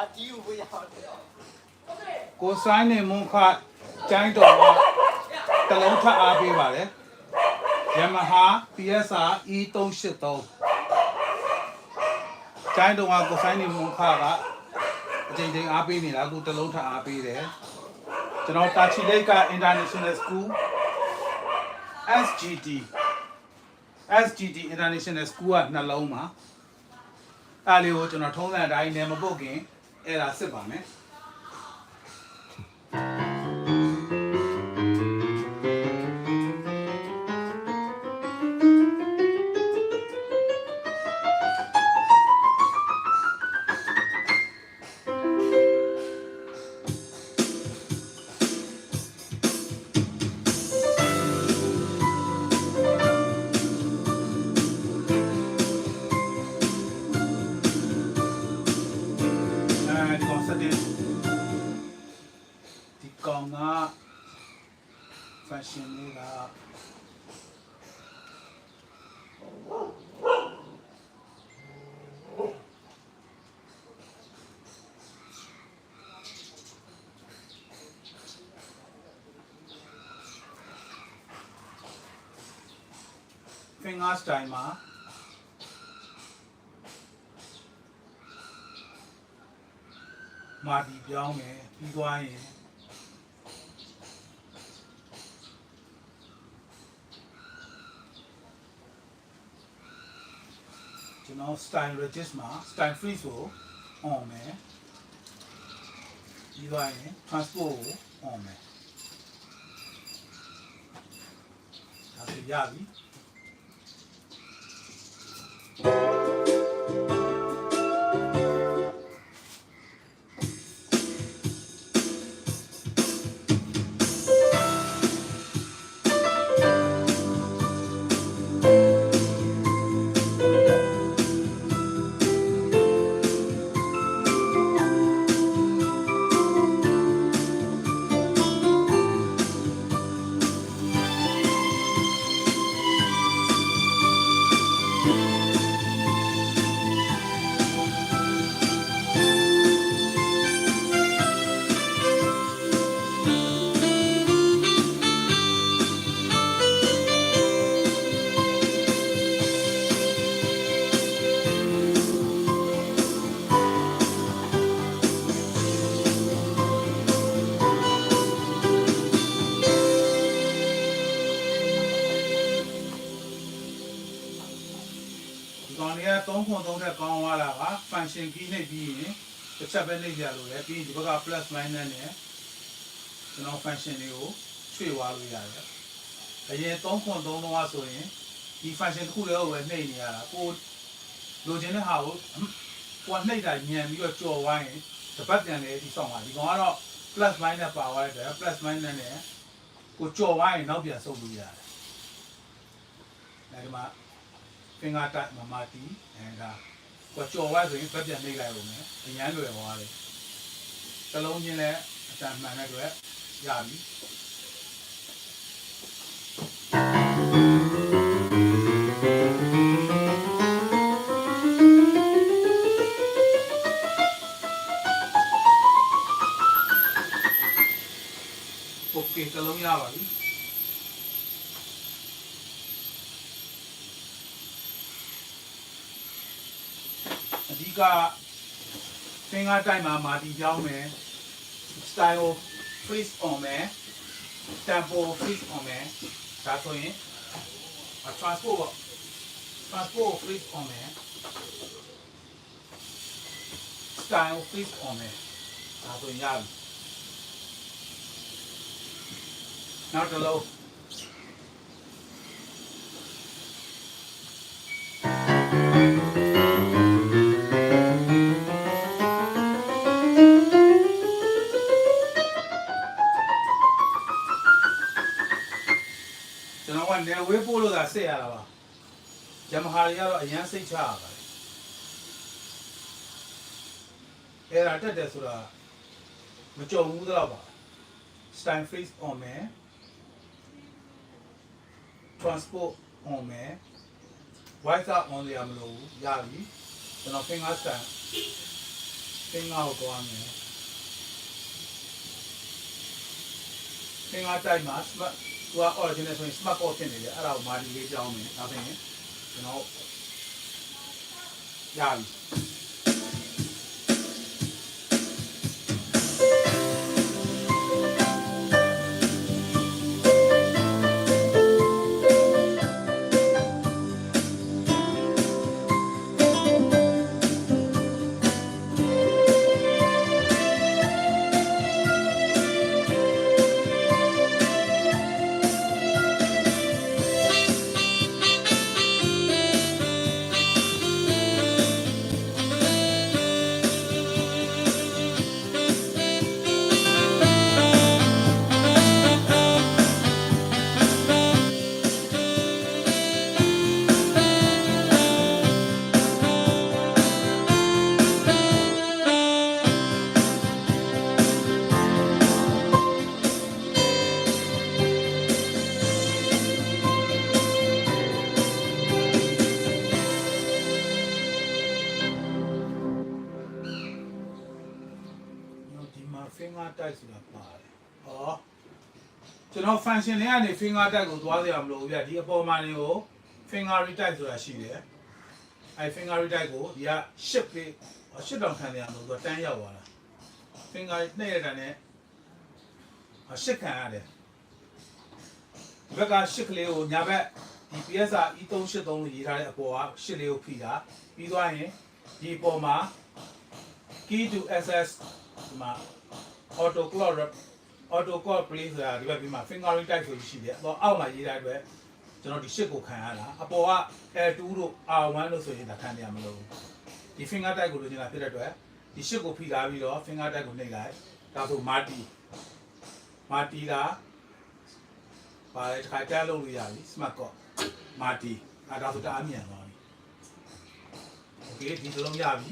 啊，第五不要了。 ကိုဆိုင်နေမွန်ခကျိုင်းတော်ကတလုံးထပ်အားပေးပါလေယမဟာ PSR E383 ကျိုင်းတော်ကကိုဆိုင်နေမွန်ခကအချိန်ချင်းအားပေးနေတာအခုတလုံးထပ်အားပေးတယ်ကျွန်တော်တာချီလိတ်က International School SGT SGT International School ကနှလုံးမှာအဲ့လေးကိုကျွန်တော်ထုံးစံအတိုင်းနဲ့မပုတ်ခင် အဲ့ဒါစစ်ပါမယ် fashion လေးကဖင်ဂါစတိုင်မှာမာဒီပြောင်းမယ်ပြီးသွားရင် န်တော် style regist မှာ style freeze ကို on မယ်ပြီးသွားရင် transport ကို on မယ်ဒါဆိုရပြီ function key နှိပ်ပြီးရင်တစ်ချက်ပဲနှိပ်ကြလို့လေပြီးရင်ဒီဘက်က plus minus နဲ့ကျွန်တော် function လေးကိုရွှေ့သွားလို့ရတယ်အရင်3ခွန်3လုံးကဆိုရင်ဒီ function တစ်ခုလည်းပဲနှိပ်နေရတာကိုလိုချင်တဲ့ဟာကိုကိုကနှိပ်တာညံပြီးတော့ကြော်သွားရင်တစ်ပတ်ပြန်လေဒီဆောင်ပါဒီကောင်ကတော့ plus minus ပါသွားတဲ့ plus minus နဲ့ကိုကြော်သွားရင်နောက်ပြန်ဆုပ်လို့ရတယ်အဲဒီမှာ finger touch မမတီအဲဒါ ကိုကြော်ဝဲဆိုရင်ဘက်ပြန်နှိပ်လိုက်လို့မယ်အញ្ញမ်းလွယ်သွားတယ်တလုံးချင်းလည်းအတန်မှန်တဲ့အတွက်ရပြီโอเคတလုံးရပါပြီ အ ဓိက finger type မှာမာတီကြောင်းမယ် style freeze on မယ် tempo freeze on မယ်ဒါဆိုရင်အ transport ပေါ့ transport freeze on မယ် style freeze on မယ်ဒါဆိုရင်ရပြီနောက်တစ်လုံး ဝေးပို့လို့သာဆက်ရတာပါယမဟာတွေကတော့အရန်စိတ်ချရပါတယ်အဲ့ဒါတက်တယ်ဆိုတာမကြုံဘူးတော့ပါ style freeze on မယ် transport on မယ် wifi on ရမလို့ရပြီကျွန်တော် finger style finger ကိုသွားမယ် finger တိုက်မှာ smart သူက original ဆိုရင် smart core ဖြစ်နေတယ်အဲ့ဒါကိုမာဒီလေးကြောင်းမယ်ဒါဆိုရင်ကျွန်တော်ရပြီ ကျွန်တော် function တွေကနေ finger tag ကိုသွားစရာမလိုဘူးဗျဒီအပေါ်မှာနေကို finger tag ဆိုတာရှိတယ်။အဲ finger tag ကိုဒီက shift လေး shift တောင်ခံရအောင်လို့သူကတန်းရောက်သွားတာ။ finger နှိပ်ရတာနဲ့အ shift ခံရတယ်။ဒီဘက်က shift ကလေးကိုညာဘက်ဒီ PSR E383 လို့ရေးထားတဲ့အပေါ်က shift လေးကိုဖိတာပြီးသွားရင်ဒီအပေါ်မှာ key to access ဒီမှာ auto clock auto clock play ဆိုတာဒီဘက်ပြီးမှာ fingering type ဆိုရှိတယ်။တော့အောက်မှာရေးထားတဲ့အတွက်ကျွန်တော်ဒီ shit ကိုခံရတာအပေါ်က L2 တို့ R1 လို့ဆိုရင်ဒါခံရမလို့ဒီ finger type ကိုလိုချင်တာဖြစ်တဲ့အတွက်ဒီ shit ကိုဖိထားပြီးတော့ finger type ကိုနှိပ်လိုက်ဒါဆို marty marty ကပါလေတစ်ခါတက်လို့ရပြီ smart clock marty အဲဒါဆိုတအားမြန်သွားပြီ okay ဒီစလုံးရပြီ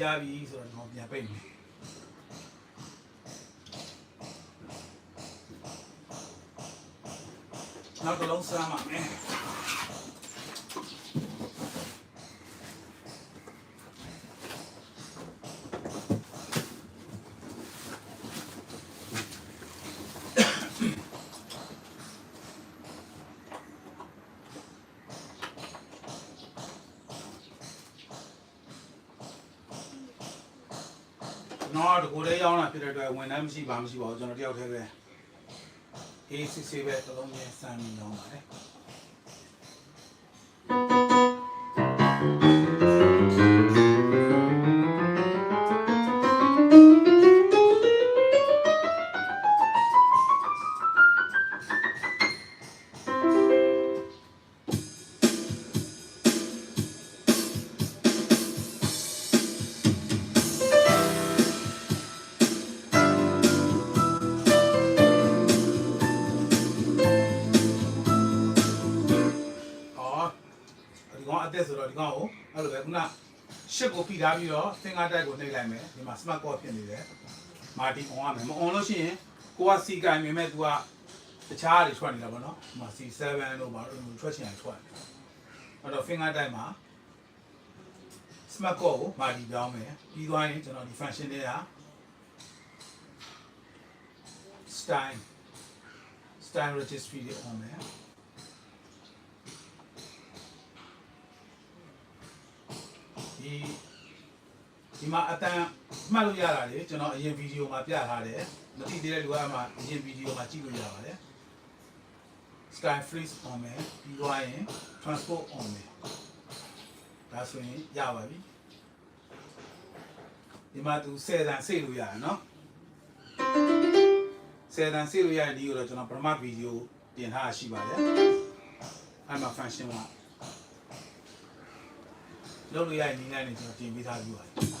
ရပြီဆိုတော့ကျွန်တော်ပြန်ပိတ်မယ် နောက်တစ်လုံးစမ်းပါမယ်ကျွန်တော်ကတကူလေးရောင်းတာဖြစ်တဲ့အတွက်ဝန်ထမ်းမရှိပါမရှိပါဘူးကျွန်တော်တယောက်တည်းပဲ အေးစစ်စစ် ဒီကောင်အသက်ဆိုတော့ဒီကောင်ကိုအဲ့လိုပဲခုနရှစ်ကိုဖိထားပြီးတော့ finger tag ကိုနှိပ်လိုက်မယ်ဒီမှာ smart core ဖြစ်နေတယ်မာတီ on ရမယ်မ on လို့ရှိရင်ကိုကစီကင်မြင်မဲ့ तू ကတခြားတွေထွက်နေတာပေါ့နော်ဒီမှာ C7 လို့ပါလို့ထွက်ချင်တယ်ထွက်တယ်အဲ့တော့ finger tag မှာ smart core ကိုမာတီပြောင်းမယ်ပြီးသွားရင်ကျွန်တော်ဒီ function တွေက style style registry တွေ on မယ် ဒီဒီမှာအတန်မှတ်လို့ရတာလေကျွန်တော်အရင်ဗီဒီယိုမှာပြထားတယ်မသိသေးတဲ့လူကမှအရင်ဗီဒီယိုမှာကြည့်လို့ရပါတယ် sky freeze on မယ်ပြီးသွားရင် transport on မယ်ဒါဆိုရင်ရပါပြီဒီမှာသူ10တန်စိတ်လို့ရတယ်နော်10တန်စိတ်လို့ရတဲ့ဒီကိုတော့ကျွန်တော်ပထမဗီဒီယိုတင်ထားတာရှိပါတယ်အဲ့မှာ function က လုပ်လို့ရရင်နည်းလမ်းတွေကျွန်တော်တင်ပေးထားပြီးပါတယ်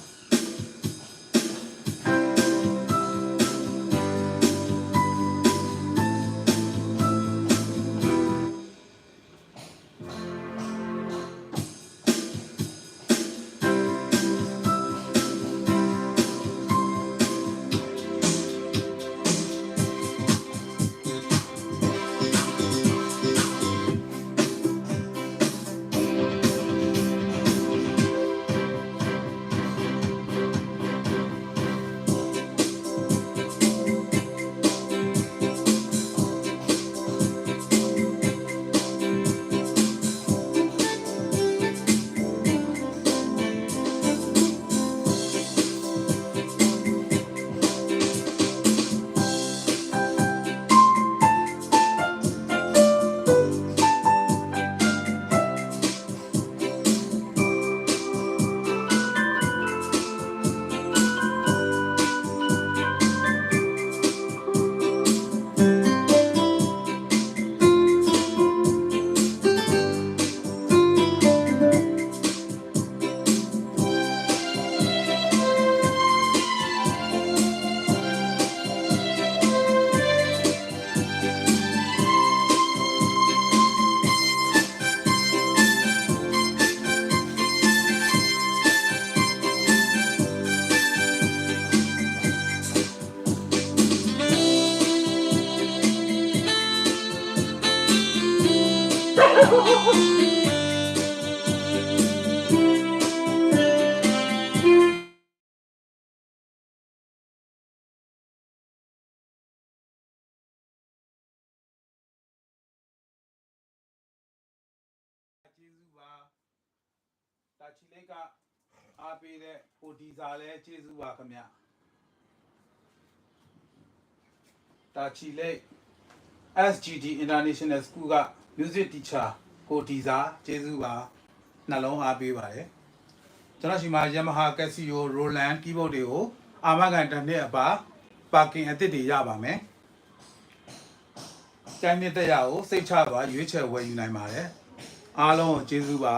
ကျေးဇူးပါတာချီလိတ်ကအားပေးတဲ့ဟိုဒီဇာလဲကျေးဇူးပါခင်ဗျတာချီလိတ် SGD International School က Music Teacher ကိုဒီဇာကျေးဇူးပါနှလုံးအားပေးပါတယ်ကျွန်တော်ရှိမှာ Yamaha Casio Roland keyboard တွေကိုအာမခံတစ်နှစ်အပါပါကင်အသစ်တွေရပါမယ်ကျိုင်းမြင့်တက်ရကိုစိတ်ချပါရွေးချယ်ဝယ်ယူနိုင်ပါတယ်အားလုံးကိုကျေးဇူးပါ